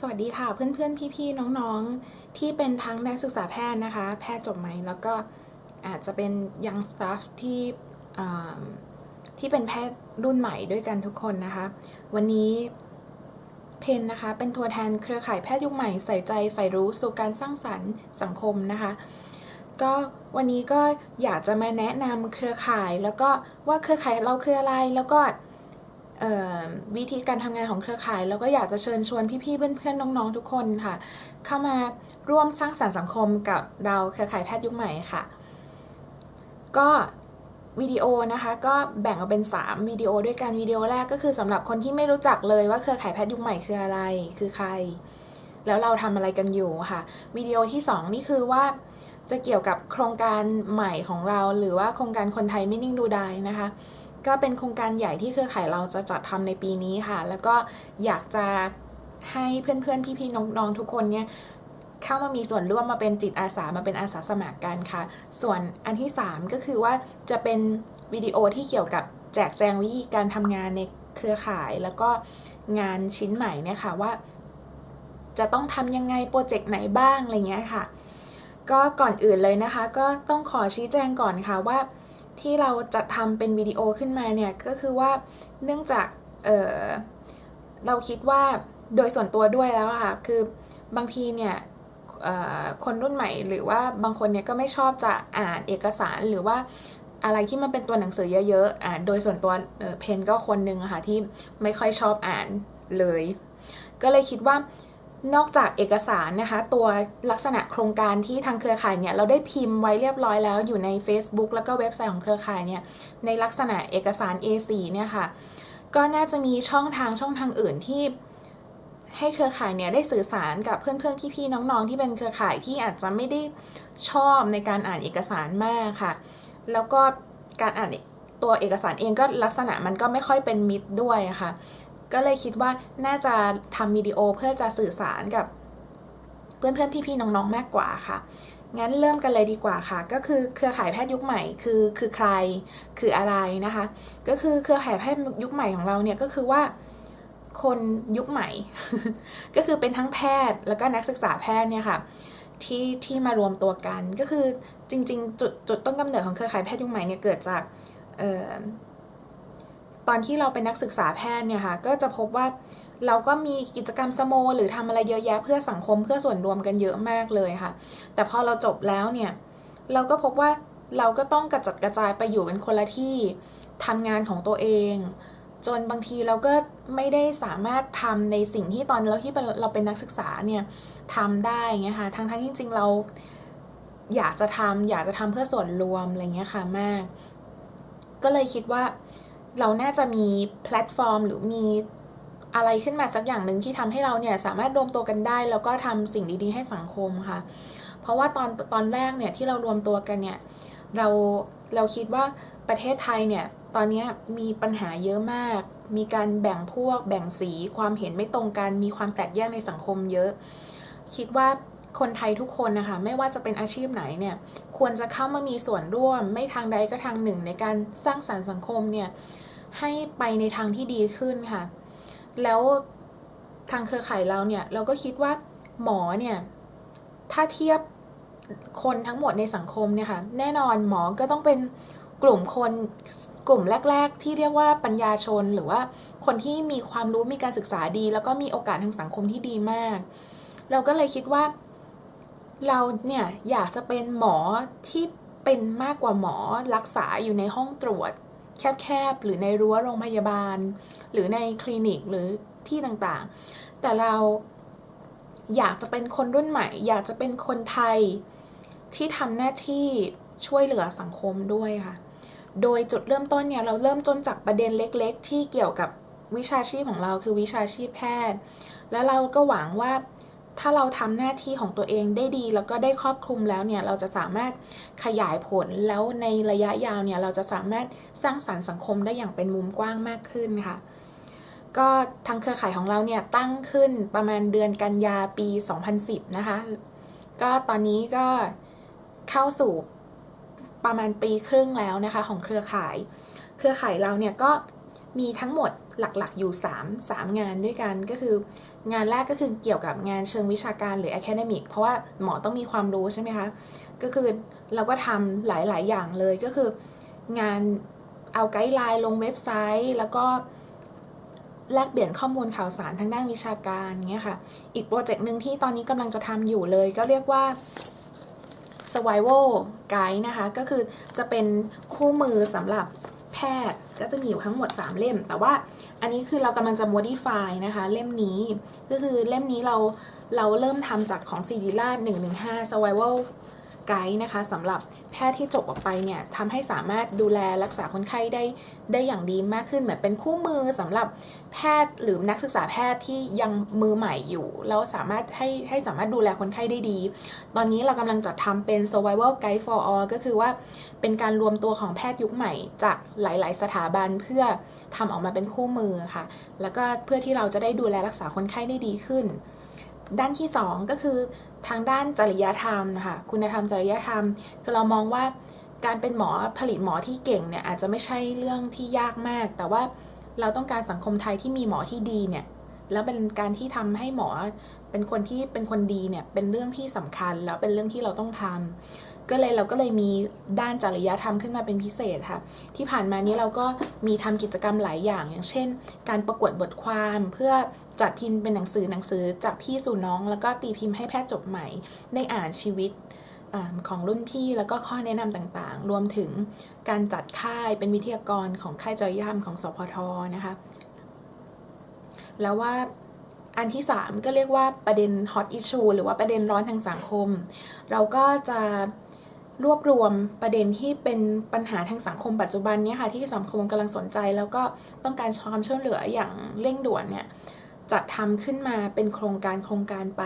สวัสดีค่ะเพื่อนๆ พี่ๆ น้องๆ ที่เป็นทั้งนักศึกษาแพทย์นะคะ แพทย์จบใหม่แล้วก็อาจจะเป็นยังสตาฟที่ที่เป็นแพทย์รุ่นใหม่ด้วยกันทุกคนนะคะ วันนี้เพนนะคะ เป็นตัวแทนเครือข่ายแพทย์ยุคใหม่ใส่ใจใฝ่รู้สู่การสร้างสรรค์สังคมนะคะ ก็วันนี้ก็อยากจะมาแนะนำเครือข่ายแล้วก็ว่าเครือข่ายเราคืออะไรแล้วก็ วิธีการทำงานของเครือข่าย แล้วก็อยากจะเชิญชวนพี่ๆ เพื่อนๆ น้องๆ ทุกคนค่ะ เข้ามาร่วมสร้างสรรค์สังคมกับเราเครือข่ายแพทย์ยุคใหม่ค่ะ ก็วิดีโอนะคะก็แบ่งออกเป็น 3 วิดีโอด้วยกันวิดีโอแรกก็คือสำหรับคนที่ไม่รู้จักเลยว่าเครือข่ายแพทย์ยุคใหม่คืออะไร คือใคร แล้วเราทำอะไรกันอยู่ค่ะวิดีโอที่ 2 นี่คือว่าจะเกี่ยวกับโครงการใหม่ของเรา หรือว่าโครงการคนไทยไม่นิ่งดูดายนะคะ ก็เป็นโครงการใหญ่ที่เครือข่ายเราจะจัดทำในปีนี้ค่ะ แล้วก็อยากจะให้เพื่อนๆ พี่ๆ น้องๆ ทุกคนเนี่ยเข้ามามีส่วนร่วมมาเป็นจิตอาสามาเป็นอาสาสมัครกันค่ะ ส่วนอันที่ 3 ก็คือว่าจะเป็นวิดีโอที่เกี่ยวกับแจกแจงวิธีการทำงานในเครือข่าย แล้วก็งานชิ้นใหม่เนี่ยค่ะว่า จะต้องทำยังไงโปรเจกต์ไหนบ้างอะไรเงี้ยค่ะ ก็ก่อนอื่นเลยนะคะ ก็ต้องขอชี้แจงก่อนค่ะว่า ที่เราจะทำเป็นวิดีโอขึ้นมาเนี่ยก็คือว่าเนื่องจากเเราคิดว่าโดยส่วนตัวด้วยแล้วค่ะคือบางทีเนี่ยคนรุ่นใหม่หรือว่าบางคนเนี่ยก็ไม่ชอบจะอ่านเอกสารหรือว่าอะไรที่มันเป็นตัวหนังสือเยอะๆอ่านโดยส่วนตัวเเพนก็คนหนึ่งค่ะที่ไม่ค่อยชอบอ่านเลย ก็เลยคิดว่า นอกจากเอกสารนะคะ ตัวลักษณะโครงการที่ทางเครือข่ายเนี่ยเราได้พิมพ์ไว้เรียบร้อยแล้วอยู่ใน Facebook แล้วก็เว็บไซต์ของเครือข่ายเนี่ยในลักษณะเอกสาร A4 เนี่ยค่ะ ก็น่าจะมีช่องทางช่องทางอื่นที่ ให้เครือข่ายเนี่ยได้สื่อสารกับเพื่อนๆพี่ๆน้องๆ ที่เป็นเครือข่ายที่อาจจะไม่ได้ชอบในการอ่านเอกสารมากค่ะ แล้วก็การอ่านตัวเอกสารเองก็ลักษณะมันก็ไม่ค่อยเป็นมิตรด้วยค่ะ ก็เลยคิดว่าน่าจะทำวิดีโอเพื่อจะสื่อสารกับ เพื่อนๆพี่ๆน้องๆมากกว่าค่ะ งั้นเริ่มกันเลยดีกว่าค่ะ ก็คือเครือข่ายแพทย์ยุคใหม่คือคือใครคืออะไรนะคะ ก็คือเครือข่ายแพทย์ยุคใหม่ของเราเนี่ยก็คือว่าคนยุคใหม่ ก็คือเป็นทั้งแพทย์แล้วก็นักศึกษาแพทย์เนี่ยค่ะที่ที่มารวมตัวกันก็คือจริง ๆ จุดจุดต้นกำเนิดของเครือข่ายแพทย์ยุคใหม่เนี่ยเกิดจากเอ่อ ตอนที่เราเป็นนักศึกษาแพทย์เนี่ยค่ะก็จะพบว่าเราก็มีกิจกรรมสโมหรือทำอะไรเยอะแยะเพื่อสังคมเพื่อส่วนรวมกันเยอะมากเลยค่ะ แต่พอเราจบแล้วเนี่ยเราก็พบว่าเราก็ต้องกระจัดกระจายไปอยู่กันคนละที่ทำงานของตัวเอง จนบางทีเราก็ไม่ได้สามารถทำในสิ่งที่ตอนเราที่เราเป็นนักศึกษาเนี่ยทำได้เงี้ยค่ะทั้งทั้งจริงๆเราอยากจะทำอยากจะทำเพื่อส่วนรวมอะไรเงี้ยค่ะมาก ก็เลยคิดว่า เราน่าจะมีแพลตฟอร์ม หรือมีอะไรขึ้นมาสักอย่างหนึ่งที่ทำให้เราเนี่ยสามารถรวมตัวกันได้ แล้วก็ทำสิ่งดีๆ ให้สังคมค่ะ เพราะว่าตอนตอนแรกเนี่ยที่เรารวมตัวกันเนี่ยเราเราคิดว่าประเทศไทยเนี่ยตอนนี้มีปัญหาเยอะมาก มีการแบ่งพวกแบ่งสีความเห็นไม่ตรงกัน มีความแตกแยกในสังคมเยอะ คิดว่า คนไทยทุกคนนะคะ ไม่ว่าจะเป็นอาชีพไหนเนี่ย ควรจะเข้ามามีส่วนร่วม ไม่ทางใดก็ทางหนึ่งในการสร้างสรรค์สังคมเนี่ย ให้ไปในทางที่ดีขึ้นค่ะ แล้วทางเครือข่ายเราเนี่ย เราก็คิดว่าหมอเนี่ย ถ้าเทียบคนทั้งหมดในสังคมเนี่ยค่ะ แน่นอนหมอก็ต้องเป็นกลุ่มคนกลุ่มแรก ๆ ที่เรียกว่าปัญญาชน หรือว่าคนที่มีความรู้มีการศึกษาดี แล้วก็มีโอกาสทางสังคมที่ดีมาก เราก็เลยคิดว่า เราเนี่ยอยากจะเป็นหมอที่เป็นมากกว่าหมอรักษาอยู่ในห้องตรวจ แคบๆ หรือในรั้วโรงพยาบาล หรือในคลินิกหรือที่ต่างๆ แต่เราอยากจะเป็นคนรุ่นใหม่ อยากจะเป็นคนไทยที่ทำหน้าที่ช่วยเหลือสังคมด้วยค่ะ โดยจุดเริ่มต้นเนี่ยเราเริ่มต้นจากประเด็นเล็ก ๆ ที่เกี่ยวกับวิชาชีพของเราคือวิชาชีพแพทย์ และเราก็หวังว่า ถ้าเราทำหน้าที่ของตัวเองได้ดีแล้วก็ได้ครอบคลุมแล้วเนี่ยเราจะสามารถขยายผลแล้วในระยะยาวเนี่ยเราจะสามารถสร้างสารรค์สังคมได้อย่างเป็นมุมกว้างมากขึ้นค่ะ ก็ทางเครือข่ายของเราเนี่ยตั้งขึ้นประมาณเดือนกันยาปี 2010 นะคะ ก็ตอนนี้ก็เข้าสู่ประมาณปีครึ่งแล้วนะคะของเครือข่าย เครือข่ายเราเนี่ยก็มีทั้งหมด หลักๆอยู่ 3 3 งานด้วยกันก็คืองานแรกก็คือเกี่ยวกับงานเชิงวิชาการหรือ academic เพราะว่าหมอต้องมีความรู้ใช่ไหมคะ ก็คือเราก็ทำหลายๆ อย่างเลยก็คืองานเอาไกด์ไลน์ลงเว็บไซต์ แล้วก็แลกเปลี่ยนข้อมูลข่าวสารทางด้านวิชาการเงี้ยค่ะ อีกโปรเจกต์หนึ่งที่ตอนนี้กำลังจะทำอยู่เลย ก็เรียกว่า survival guide นะคะ ก็คือจะเป็นคู่มือสำหรับแพทย์ก็จะมีอยู่ทั้งหมด 3 เล่ม แต่ว่า อันนี้คือเรากำลังจะ modify นะคะ เล่มนี้ ก็คือเล่มนี้เราเราเริ่มทำจากของศิริรา115 survival ไกด์นะคะสำหรับแพทย์ที่จบออกไปเนี่ยทำให้สามารถดูแลรักษาคนไข้ได้ได้อย่างดีมากขึ้นเหมือนเป็นคู่มือสำหรับแพทย์หรือนักศึกษาแพทย์ที่ยังมือใหม่อยู่แล้วสามารถให้ให้สามารถดูแลคนไข้ได้ดี ตอนนี้เรากำลังจัดทำเป็น survival guide for all ก็คือว่าเป็นการรวมตัวของแพทย์ยุคใหม่จากหลาย ๆ สถาบันเพื่อทำออกมาเป็นคู่มือค่ะ แล้วก็เพื่อที่เราจะได้ดูแลรักษาคนไข้ได้ดีขึ้น ด้านที่ 2 ก็คือทางด้านจริยธรรมนะคะคุณธรรมจริยธรรมคือเรามองว่าการเป็นหมอผลิตหมอที่เก่งเนี่ยอาจจะไม่ใช่เรื่องที่ยากมาก แต่ว่าเราต้องการสังคมไทยที่มีหมอที่ดีเนี่ยแล้วเป็นการที่ทำให้หมอเป็นคนที่เป็นคนดีเนี่ยเป็นเรื่องที่สำคัญแล้วเป็นเรื่องที่เราต้องทำ ก็เลยเราก็เลยมีด้านจริยธรรมขึ้นมาเป็นพิเศษค่ะ ที่ผ่านมานี้เราก็มีทำกิจกรรมหลายอย่าง อย่างเช่น การประกวดบทความเพื่อจัดพิมพ์เป็นหนังสือหนังสือจากพี่สู่น้อง แล้วก็ตีพิมพ์ให้แพทย์จบใหม่ได้อ่านชีวิตอของรุ่นพี่แล้วก็ข้อแนะนำต่างๆ รวมถึงการจัดค่ายเป็นวิทยากรของค่ายจริยธรรมของสพทนะคะแล้วว่าอันที่ 3 ก็เรียกว่าประเด็น hot issue หรือว่าประเด็นร้อนทางสังคม เราก็จะ รวบรวมประเด็นที่เป็นปัญหาทางสังคมปัจจุบันเนี้ค่ะที่สังคมกำลังสนใจ แล้วก็ต้องการความช่วยเหลืออย่างเร่งด่วนเนี่ยจัดทำขึ้นมาเป็นโครงการโครงการไป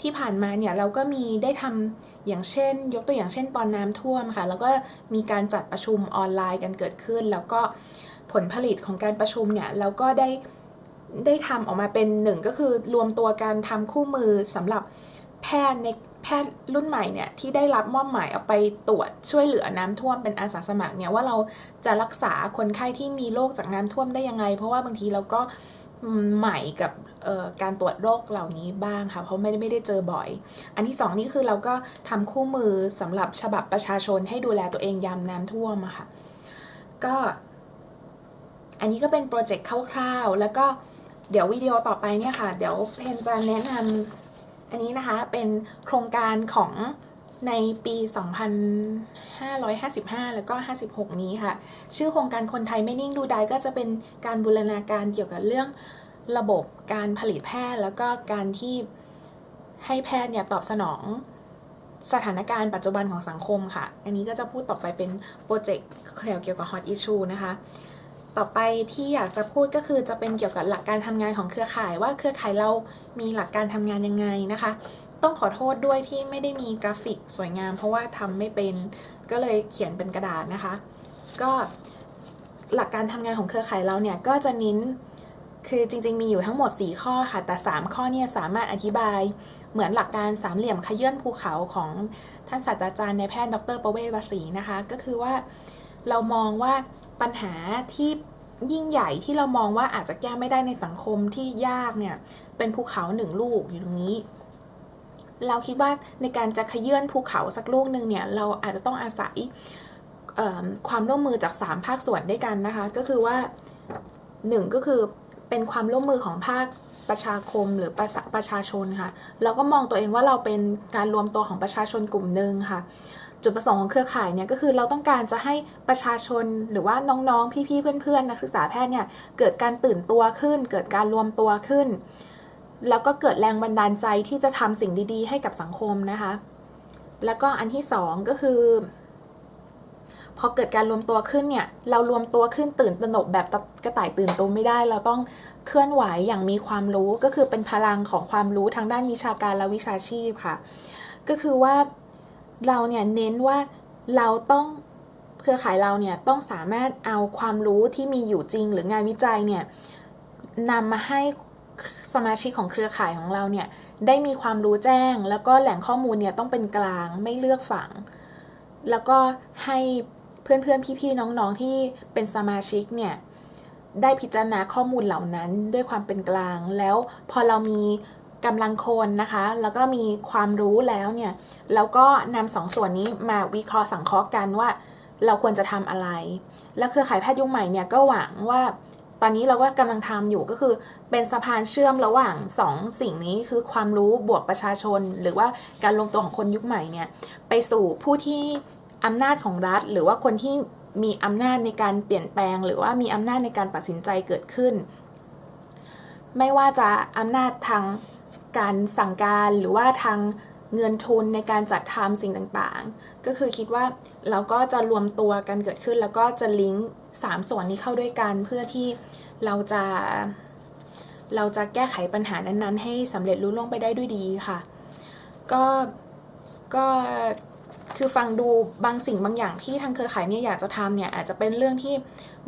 ที่ผ่านมาเนี่ยเราก็มีได้ทำอย่างเช่น ยกตัวอย่างเช่นตอนน้ำท่วมค่ะ แล้วก็มีการจัดประชุมออนไลน์กันเกิดขึ้น แล้วก็ผลผลิตของการประชุมเนี่ยเราก็ได้ได้ทำออกมาเป็นหนึ่งก็คือรวมตัวการทำคู่มือสำหรับแพทย์ใน แพทย์รุ่นใหม่เนี่ยที่ได้รับมอบหมายเอาไปตรวจช่วยเหลือน้ำท่วมเป็นอาสาสมัครเนี่ยว่าเราจะรักษาคนไข้ที่มีโรคจากน้ำท่วมได้ยังไง เพราะว่าบางทีเราก็ใหม่กับการตรวจโรคเหล่านี้บ้างค่ะ เพราะไม่ได้ไม่ได้เจอบ่อย อันที่สองนี่คือเราก็ทำคู่มือสำหรับฉบับประชาชนให้ดูแลตัวเองยามน้ำท่วมอะค่ะ ก็อันนี้ก็เป็นโปรเจกต์คร่าวๆ แล้วก็เดี๋ยววิดีโอต่อไปเนี่ยค่ะ เดี๋ยวเพนจะแนะนำ อันนี้นะคะเป็นโครงการของในปี 2555 แล้วก็ 56 นี้ค่ะ ชื่อโครงการคนไทยไม่นิ่งดูดายก็จะเป็นการบูรณาการเกี่ยวกับเรื่องระบบการผลิตแพทย์ แล้วก็การที่ให้แพทย์เนี่ยตอบสนองสถานการณ์ปัจจุบันของสังคมค่ะ อันนี้ก็จะพูดต่อไปเป็นโปรเจกต์เกี่ยวกับ hot issue นะคะ ต่อไปที่อยากจะพูดก็คือจะเป็นเกี่ยวกับหลักการทำงานของเครือข่ายว่าเครือข่ายเรามีหลักการทำงานยังไงนะคะ ต้องขอโทษด้วยที่ไม่ได้มีกราฟิกสวยงาม เพราะว่าทำไม่เป็นก็เลยเขียนเป็นกระดาษนะคะ ก็หลักการทำงานของเครือข่ายเราเนี่ยก็จะนิ้นคือจริง ๆ มีอยู่ทั้งหมด 4 ข้อค่ะ แต่ 3 ข้อเนี่ยสามารถอธิบายเหมือนหลักการสามเหลี่ยมขยื่นภูเขาของท่านศาสตราจารย์ในแพทย์ดรประเวศวสีนะคะ ก็คือว่าเรามองว่า ปัญหาที่ยิ่งใหญ่ที่เรามองว่าอาจจะแก้ไม่ได้ในสังคมที่ยากเนี่ย เป็นภูเขาหนึ่งลูกอยู่ตรงนี้ เราคิดว่าในการจะขยื่นภูเขาสักลูกหนึ่งเนี่ย เราอาจจะต้องอาศัยความร่วมมือจาก 3 ภาคส่วนด้วยกันนะคะ ก็คือว่า 1 ก็คือเป็นความร่วมมือของภาคประชาคมหรือประชาประชาชนค่ะ เราก็มองตัวเองว่าเราเป็นการรวมตัวของประชาชนกลุ่มหนึ่งค่ะ จุดประสงค์ของเครือข่ายเนี่ยก็คือเราต้องการจะให้ประชาชนหรือว่าน้องๆ พี่ๆ เพื่อนๆ นักศึกษาแพทย์เนี่ยเกิดการตื่นตัวขึ้น เกิดการรวมตัวขึ้น แล้วก็เกิดแรงบันดาลใจที่จะทำสิ่งดีๆ ให้กับสังคมนะคะ แล้วก็อันที่สองก็คือพอเกิดการรวมตัวขึ้นเนี่ย เรารวมตัวขึ้นตื่นตระหนกแบบกระต่ายตื่นตูมไม่ได้ เราต้องเคลื่อนไหวอย่างมีความรู้ก็คือเป็นพลังของความรู้ทางด้านวิชาการและวิชาชีพค่ะ ก็คือว่า เราเนี่ยเน้นว่าเราต้องเครือข่ายเราเนี่ยต้องสามารถเอาความรู้ที่มีอยู่จริงหรืองานวิจัยเนี่ยนำมาให้สมาชิกของเครือข่ายของเราเนี่ยได้มีความรู้แจ้ง แล้วก็แหล่งข้อมูลเนี่ยต้องเป็นกลางไม่เลือกฝัง แล้วก็ให้เพื่อนๆพี่ๆน้องๆที่เป็นสมาชิกเนี่ยได้พิจารณาข้อมูลเหล่านั้นด้วยความเป็นกลาง แล้วพอเรามี กำลังคนนะคะ แล้วก็มีความรู้แล้วเนี่ยเราก็นำสองส่วนนี้มาวิเคราะห์สังเคราะห์กันว่าเราควรจะทำอะไร แล้วเครือข่ายแพทย์ยุคใหม่เนี่ยก็หวังว่าตอนนี้เราก็กำลังทำอยู่ก็คือเป็นสะพานเชื่อมระหว่างสองสิ่งนี้คือความรู้บวกประชาชน หรือว่าการลงตัวของคนยุคใหม่เนี่ยไปสู่ผู้ที่อำนาจของรัฐ หรือว่าคนที่มีอำนาจในการเปลี่ยนแปลง หรือว่ามีอำนาจในการตัดสินใจเกิดขึ้น ไม่ว่าจะอำนาจทาง การสั่งการหรือว่าทางเงินทุนในการจัดทำสิ่งต่างๆ ก็คือคิดว่าเราก็จะรวมตัวกันเกิดขึ้น แล้วก็จะลิงก์สามส่วนนี้เข้าด้วยกัน เพื่อที่เราจะ เราจะแก้ไขปัญหานั้นๆ ให้สำเร็จรุ่ล่วงไปได้ด้วยดีค่ะ ก็ก็ คือฟังดูบางสิ่งบางอย่างที่ทางเครือข่ายเนี่ยอยากจะทำเนี่ยอาจจะเป็นเรื่องที่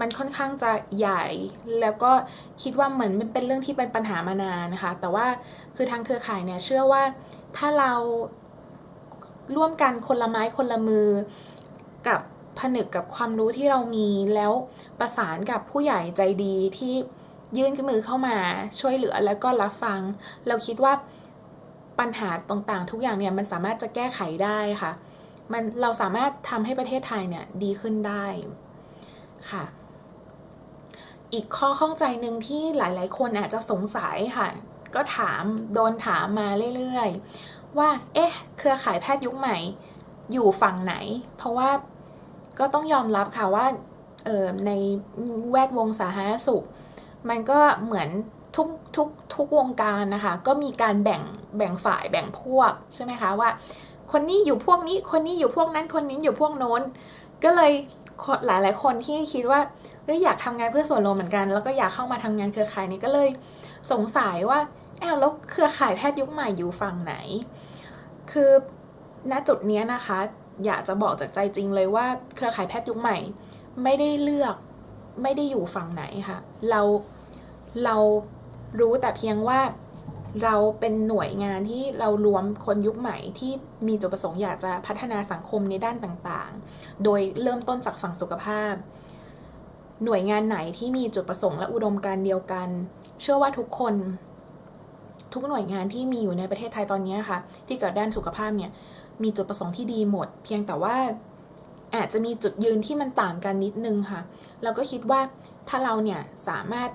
มันค่อนข้างจะใหญ่ แล้วก็คิดว่าเหมือนมันเป็นเรื่องที่เป็นปัญหามานานนะคะ แต่ว่าคือทางเครือข่ายเนี่ยเชื่อว่าถ้าเราร่วมกันคนละไม้คนละมือกับผนึกกับความรู้ที่เรามีแล้วประสานกับผู้ใหญ่ใจดีที่ยื่นมือเข้ามาช่วยเหลือแล้วก็รับฟัง เราคิดว่าปัญหาต่างๆ ทุกอย่างเนี่ยมันสามารถจะแก้ไขได้ค่ะ มันเราสามารถทำให้ประเทศไทยเนี่ยดีขึ้นได้ค่ะ อีกข้อข้องใจหนึ่งที่หลายๆ คนอาจจะสงสัยค่ะ ก็ถามโดนถามมาเรื่อยๆ ว่า เอ๊ะ เครือข่ายแพทย์ยุคใหม่อยู่ฝั่งไหน เพราะว่าก็ต้องยอมรับค่ะว่าออในแวดวงสาธารณสุข มันก็เหมือนทุกทุกทุกวงการนะคะ ก็มีการแบ่งแบ่งฝ่ายแบ่งพวกใช่ไหมคะว่า คนนี้อยู่พวกนี้ คนนี้อยู่พวกนั้น คนนี้อยู่พวกโน้น ก็เลยหลายหลายคนที่คิดว่าเฮ้ยอยากทำงานเพื่อส่วนรวมเหมือนกัน แล้วก็อยากเข้ามาทำงานเครือข่ายนี้ก็เลยสงสัยว่าอ้าวแล้วเครือข่ายแพทย์ยุคใหม่อยู่ฝั่งไหน คือณจุดนี้นะคะ อยากจะบอกจากใจจริงเลยว่าเครือข่ายแพทย์ยุคใหม่ ไม่ได้เลือกไม่ได้อยู่ฝั่งไหนค่ะ เราเรารู้แต่เพียงว่า เราเป็นหน่วยงานที่เรารวมคนยุคใหม่ที่มีจุดประสงค์อยากจะพัฒนาสังคมในด้านต่างๆ โดยเริ่มต้นจากฝั่งสุขภาพ หน่วยงานไหนที่มีจุดประสงค์และอุดมการณ์เดียวกัน เชื่อว่าทุกคน ทุกหน่วยงานที่มีอยู่ในประเทศไทยตอนนี้ค่ะ ที่เกิดด้านสุขภาพเนี่ยมีจุดประสงค์ที่ดีหมด เพียงแต่ว่าอาจจะมีจุดยืนที่มันต่างกันนิดนึงค่ะ เราก็คิดว่าถ้าเราเนี่ยสามารถ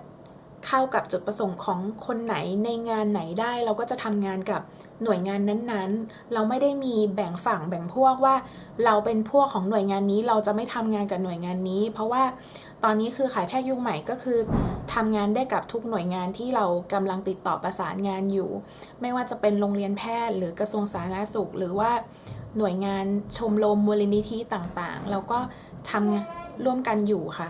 เข้ากับจุดประสงค์ของคนไหนในงานไหนได้ เราก็จะทำงานกับหน่วยงานนั้นๆ เราไม่ได้มีแบ่งฝั่งแบ่งพวกว่า เราเป็นพวกของหน่วยงานนี้ เราจะไม่ทำงานกับหน่วยงานนี้ เพราะว่าตอนนี้คือขายแพทย์ยุคใหม่ก็คือทำงานได้กับทุกหน่วยงานที่เรากำลังติดต่อประสานงานอยู่ ไม่ว่าจะเป็นโรงเรียนแพทย์ หรือกระทรวงสาธารณสุข หรือว่าหน่วยงานชมรมมูลนิธิต่างๆ เราก็ทำงานร่วมกันอยู่ค่ะ